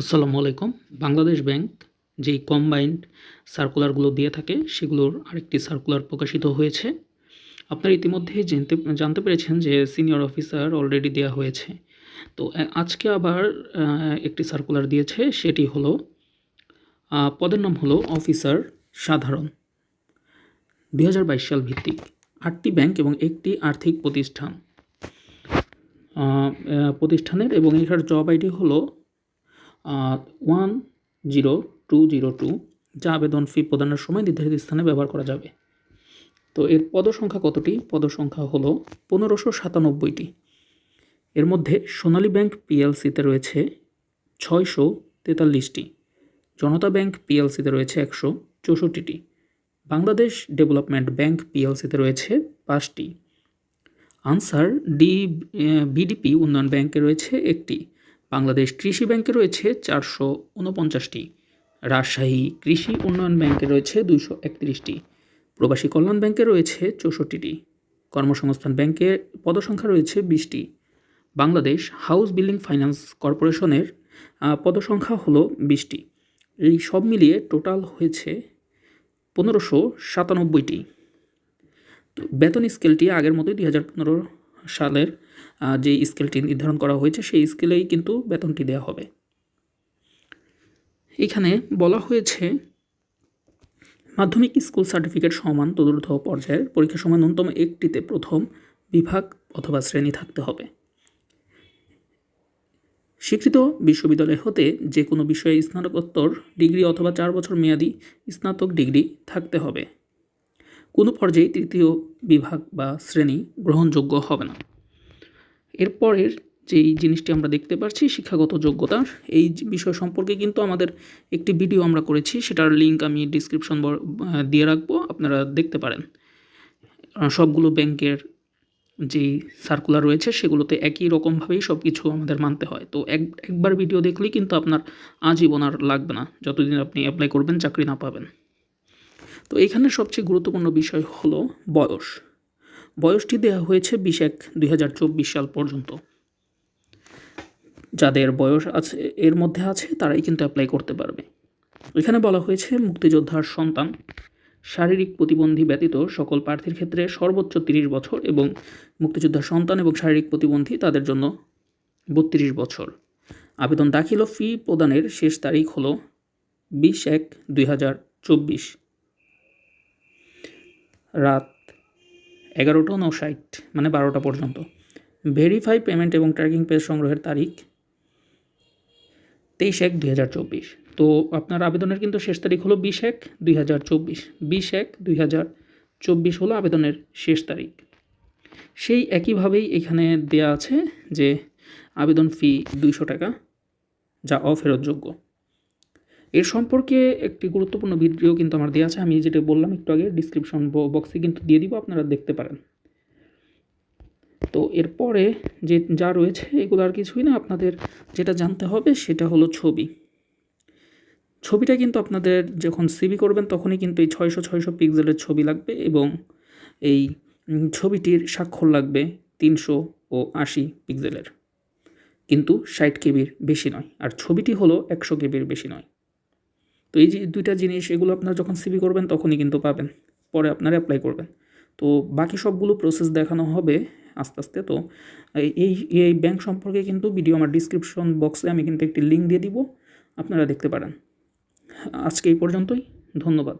আসসালামু আলাইকুম। বাংলাদেশ ব্যাংক যেই কম্বাইন্ড সার্কুলারগুলো দিয়ে থাকে, সেগুলোর আরেকটি সার্কুলার প্রকাশিত হয়েছে। আপনারা ইতিমধ্যে জানতে জানতে পেরেছেন যে সিনিয়র অফিসার অলরেডি দেওয়া হয়েছে। তো আজকে আবার একটি সার্কুলার দিয়েছে, সেটি হলো পদের নাম হলো অফিসার সাধারণ। দু হাজার বাইশ সাল ভিত্তিক। আটটি ব্যাংক এবং একটি আর্থিক প্রতিষ্ঠান। প্রতিষ্ঠানের এবং এটার জব আইডি হলো one zero two zero two যা আবেদন ফি প্রদানের সময় নির্ধারিত স্থানে ব্যবহার করা যাবে। তো এর পদসংখ্যা কতটি? পদসংখ্যা হলো পনেরোশো সাতানব্বইটি। এর মধ্যে সোনালী ব্যাংক পিএলসিতে রয়েছে ছয়শো তেতাল্লিশটি। জনতা ব্যাংক পিএলসিতে রয়েছে একশো চৌষট্টিটি। বাংলাদেশ ডেভেলপমেন্ট ব্যাংক পিএলসিতে রয়েছে পাঁচটি। আনসার ডি বিডিপি উন্নয়ন ব্যাংকে রয়েছে একটি। বাংলাদেশ কৃষি ব্যাংকে রয়েছে চারশো উনপঞ্চাশটি। রাজশাহী কৃষি উন্নয়ন ব্যাংকে রয়েছে দুইশো একত্রিশটি। প্রবাসী কল্যাণ ব্যাংকে রয়েছে চৌষট্টিটি। কর্মসংস্থান ব্যাংকে পদসংখ্যা রয়েছে বিশটি। বাংলাদেশ হাউস বিল্ডিং ফাইন্যান্স কর্পোরেশনের পদসংখ্যা হলো বিশটি। এই সব মিলিয়ে টোটাল হয়েছে পনেরোশো সাতানব্বইটি। বেতন স্কেলটি আগের মতোই দুই হাজার পনেরো সালের যে স্কেলটি নির্ধারণ করা হয়েছে, সেই স্কেলেই কিন্তু বেতনটি দেওয়া হবে। এখানে বলা হয়েছে, মাধ্যমিক স্কুল সার্টিফিকেট সমান তদুর্ধ পর্যায়ের পরীক্ষার সময় ন্যূনতম একটিতে প্রথম বিভাগ অথবা শ্রেণি থাকতে হবে। স্বীকৃত বিশ্ববিদ্যালয় হতে যে কোনো বিষয়ে স্নাতকোত্তর ডিগ্রি অথবা চার বছর মেয়াদি স্নাতক ডিগ্রি থাকতে হবে। কোনো পর্যায়ে তৃতীয় বিভাগ বা শ্রেণি গ্রহণযোগ্য হবে না। এরপরের যেই জিনিসটি আমরা দেখতে পাচ্ছি শিক্ষাগত যোগ্যতা, এই বিষয় সম্পর্কে কিন্তু আমাদের একটি ভিডিও আমরা করেছি, সেটার লিঙ্ক আমি ডিসক্রিপশন দিয়ে রাখব, আপনারা দেখতে পারেন। সবগুলো ব্যাংকের যেই সার্কুলার রয়েছে, সেগুলোতে একই রকমভাবেই সব কিছু আমাদের মানতে হয়। তো এক, একবার ভিডিও দেখলেই কিন্তু আপনার আজীবন আর লাগবে না, যতদিন আপনি অ্যাপ্লাই করবেন, চাকরি না পাবেন। তো এখানে সবচেয়ে গুরুত্বপূর্ণ বিষয় হলো বয়স। বয়সটি দেওয়া হয়েছে বিশ এক দুই সাল পর্যন্ত। যাদের বয়স আছে, এর মধ্যে আছে, তারাই কিন্তু অ্যাপ্লাই করতে পারবে। এখানে বলা হয়েছে, মুক্তিযোদ্ধার সন্তান। শারীরিক প্রতিবন্ধী ব্যতীত সকল প্রার্থীর ক্ষেত্রে সর্বোচ্চ তিরিশ বছর এবং মুক্তিযোদ্ধার সন্তান এবং শারীরিক প্রতিবন্ধী তাদের জন্য বত্রিশ বছর। আবেদন দাখিল ফি প্রদানের শেষ তারিখ হলো বিশ এক দুই রাত এগারোটা উনষাট মানে বারোটা পর্যন্ত। ভেরিফাই পেমেন্ট এবং ট্র্যাকিং পেজ সংগ্রহের তারিখ তেইশ এক দুই হাজার চব্বিশ। তো আপনার আবেদনের কিন্তু শেষ তারিখ হলো বিশ এক দুই হাজার চব্বিশ। বিশ এক দুই হাজার চব্বিশ হলো আবেদনের শেষ তারিখ। সেই একইভাবেই এখানে দেয়া আছে যে আবেদন ফি দুইশো টাকা, যা অফেরতযোগ্য। এর সম্পর্কে একটি গুরুত্বপূর্ণ ভিডিও কিন্তু আমার দেওয়া আছে। আমি যেটা বললাম একটু আগে ডিসক্রিপশন বক্সে কিন্তু দিয়ে দিব, আপনারা দেখতে পারেন। তো এরপরে যে যা রয়েছে, এগুলো আর কিছুই না। আপনাদের যেটা জানতে হবে সেটা হলো ছবি। ছবিটা কিন্তু আপনাদের যখন সিবি করবেন, তখনই কিন্তু এই ছয়শো ছয়শো পিক্সেলের ছবি লাগবে এবং এই ছবিটির স্বাক্ষর লাগবে তিনশো ও আশি পিক্সেলের কিন্তু ষাট কেবির বেশি নয়। আর ছবিটি হলো একশো কেবির বেশি নয়। এই যে দুইটা জিনিস, এগুলো আপনারা যখন সিভি করবেন তখনই কিন্তু পাবেন। পরে আপনারা অ্যাপ্লাই করবেন। তো বাকি সবগুলো প্রসেস দেখানো হবে আস্তে আস্তে। তো এই- এই ব্যাংক সম্পর্কে কিন্তু ভিডিও আমার ডিসক্রিপশন বক্সে আমি কিন্তু একটি লিঙ্ক দিয়ে দিব। আপনারা দেখতে পারেন। আজকে এই পর্যন্তই। ধন্যবাদ।